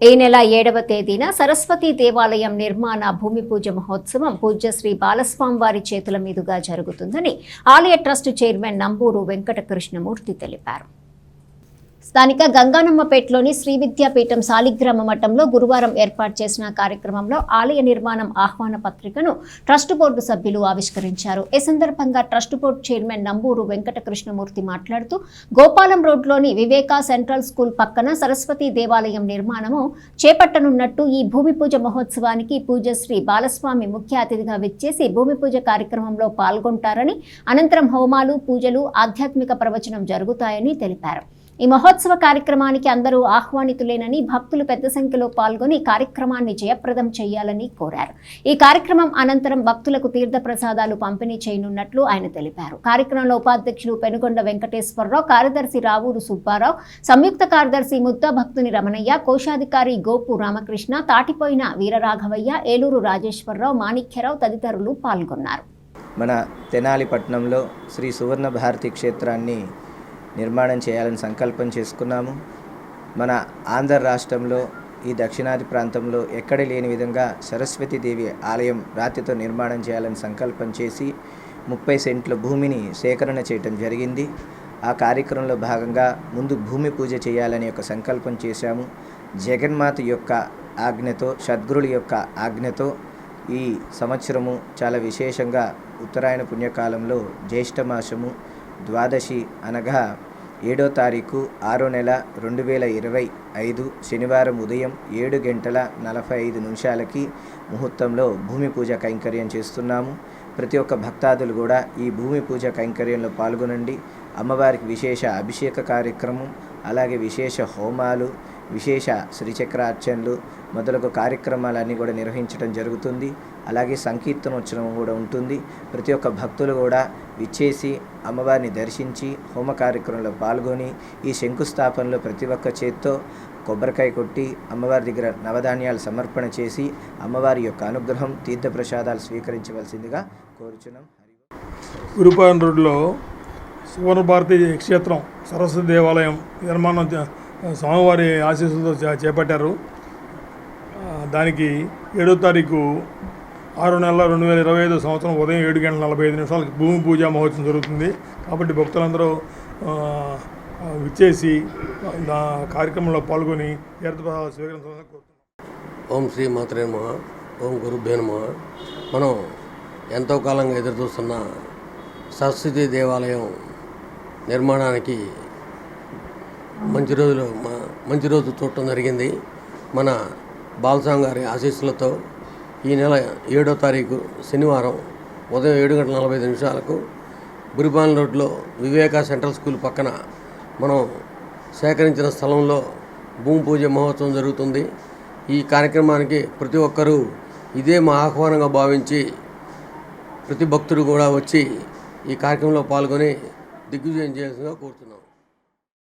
ఈ నెల ఏడవ తేదీన సరస్వతి దేవాలయం నిర్మాణ భూమి పూజ మహోత్సవం పూజ్యశ్రీ బాలస్వామి వారి చేతుల మీదుగా జరుగుతుందని ఆలయ ట్రస్ట్ చైర్మన్ నంబూరు వెంకట కృష్ణమూర్తి తెలిపారు. స్థానిక గంగానమ్మపేటలోని శ్రీ విద్యాపీఠం సాలిగ్రామ మఠంలో గురువారం ఏర్పాటు చేసిన కార్యక్రమంలో ఆలయ నిర్మాణం ఆహ్వాన పత్రికను ట్రస్ట్ బోర్డు సభ్యులు ఆవిష్కరించారు. ఈ సందర్భంగా trust board chairman Namburu Venkata Krishnamurthy మాట్లాడుతూ గోపాలం రోడ్లోని వివేకా సెంట్రల్ స్కూల్ పక్కన సరస్వతి దేవాలయం నిర్మాణము చేపట్టనున్నట్టు ఈ భూమి పూజ మహోత్సవానికి పూజశ్రీ బాలస్వామి ముఖ్య అతిథిగా విచ్చేసి భూమి పూజ కార్యక్రమంలో పాల్గొంటారని అనంతరం హోమాలు పూజలు ఆధ్యాత్మిక ప్రవచనం జరుగుతాయని తెలిపారు. ఈ మహోత్సవ కార్యక్రమానికి అందరూ ఆహ్వానితులేనని భక్తులు పెద్ద సంఖ్యలో పాల్గొని కార్యక్రమాన్ని జయప్రదం చేయాలని కోరారు. ఈ కార్యక్రమం అనంతరం భక్తులకు తీర్థ ప్రసాదాలు పంపిణీ చేయనున్నట్లు ఆయన తెలిపారు. కార్యక్రమంలో ఉపాధ్యక్షులు పెనుగొండ వెంకటేశ్వరరావు కార్యదర్శి రావూరు సుబ్బారావు సంయుక్త కార్యదర్శి ముద్ద భక్తుని రమణయ్య కోశాధికారి గోపు రామకృష్ణ తాటిపోయిన వీరరాఘవయ్య ఏలూరు రాజేశ్వరరావు మాణిక్యరావు తదితరులు పాల్గొన్నారు. మన తెనాలి పట్టణంలో శ్రీ సువర్ణ భారతి క్షేత్రాన్ని నిర్మాణం చేయాలని సంకల్పం చేసుకున్నాము. మన ఆంధ్ర రాష్ట్రంలో ఈ దక్షిణాది ప్రాంతంలో ఎక్కడ లేని విధంగా సరస్వతి దేవి ఆలయం రాతితో నిర్మాణం చేయాలని సంకల్పం చేసి ముప్పై సెంట్ల భూమిని సేకరణ చేయటం జరిగింది. ఆ కార్యక్రమంలో భాగంగా ముందు భూమి పూజ చేయాలని ఒక సంకల్పం చేశాము. జగన్మాత యొక్క ఆజ్ఞతో షద్గురుల యొక్క ఆజ్ఞతో ఈ సంవత్సరము చాలా విశేషంగా ఉత్తరాయణ పుణ్యకాలంలో జ్యేష్ఠ మాసము ద్వాదశి అనగా ఏడో తారీఖు ఆరో నెల రెండు వేల ఇరవై ఐదు శనివారం ఉదయం ఏడు గంటల నలభై ఐదు నిమిషాలకి ముహూర్తంలో భూమి పూజ కైంకర్యం చేస్తున్నాము. ప్రతి ఒక్క భక్తాదులు కూడా ఈ భూమి పూజ కైంకర్యంలో పాల్గొనండి. అమ్మవారికి విశేష అభిషేక కార్యక్రమం అలాగే విశేష హోమాలు విశేష శ్రీచక్రార్చనలు మొదలగు కార్యక్రమాలన్నీ కూడా నిర్వహించడం జరుగుతుంది. అలాగే సంకీర్తనోత్సవం కూడా ఉంటుంది. ప్రతి ఒక్క భక్తులు కూడా విచ్చేసి అమ్మవారిని దర్శించి హోమ కార్యక్రమంలో పాల్గొని ఈ శంకుస్థాపనలో ప్రతి ఒక్క చేత్తో కొబ్బరికాయ కొట్టి అమ్మవారి దగ్గర నవధాన్యాలు సమర్పణ చేసి అమ్మవారి యొక్క అనుగ్రహం తీర్థప్రసాదాలు స్వీకరించవలసిందిగా కోరుచున్నాం. గురుపాలెం రోడ్లో సువర్ణ భారతి క్షేత్రం సరస్వతి దేవాలయం నిర్మాణం స్వామివారి ఆశీస్సులతో చేపట్టారు. దానికి ఏడో తారీఖు ఆరు నెలల రెండు వేల ఇరవై ఐదు సంవత్సరం ఉదయం ఏడు గంటల నలభై ఐదు నిమిషాలకు భూమి పూజ మహోత్సవం జరుగుతుంది. కాబట్టి భక్తులందరూ విచ్చేసి కార్యక్రమంలో పాల్గొని తీర్థ స్వీకరించాలని కోరుతున్నాను ఓం శ్రీ మాత్రే ఓం గురుభ్యో నమ. మనం ఎంతో కాలంగా ఎదురు చూస్తున్న సరస్వతి దేవాలయం నిర్మాణానికి మంచి రోజులు మంచి రోజు చూడటం జరిగింది. మన బాలసాం గారి ఆశీస్సులతో ఈ నెల ఏడో తారీఖు శనివారం ఉదయం ఏడు గంటల నలభై ఐదు నిమిషాలకు బురిపాన్ రోడ్లో వివేకా సెంట్రల్ స్కూల్ పక్కన మనం సేకరించిన స్థలంలో భూమి పూజ మహోత్సవం జరుగుతుంది. ఈ కార్యక్రమానికి ప్రతి ఒక్కరూ ఇదే మా ఆహ్వానంగా భావించి ప్రతి భక్తుడు కూడా వచ్చి ఈ కార్యక్రమంలో పాల్గొని దిగ్విజయం చేయాల్సిందిగా కోరుతున్నాం.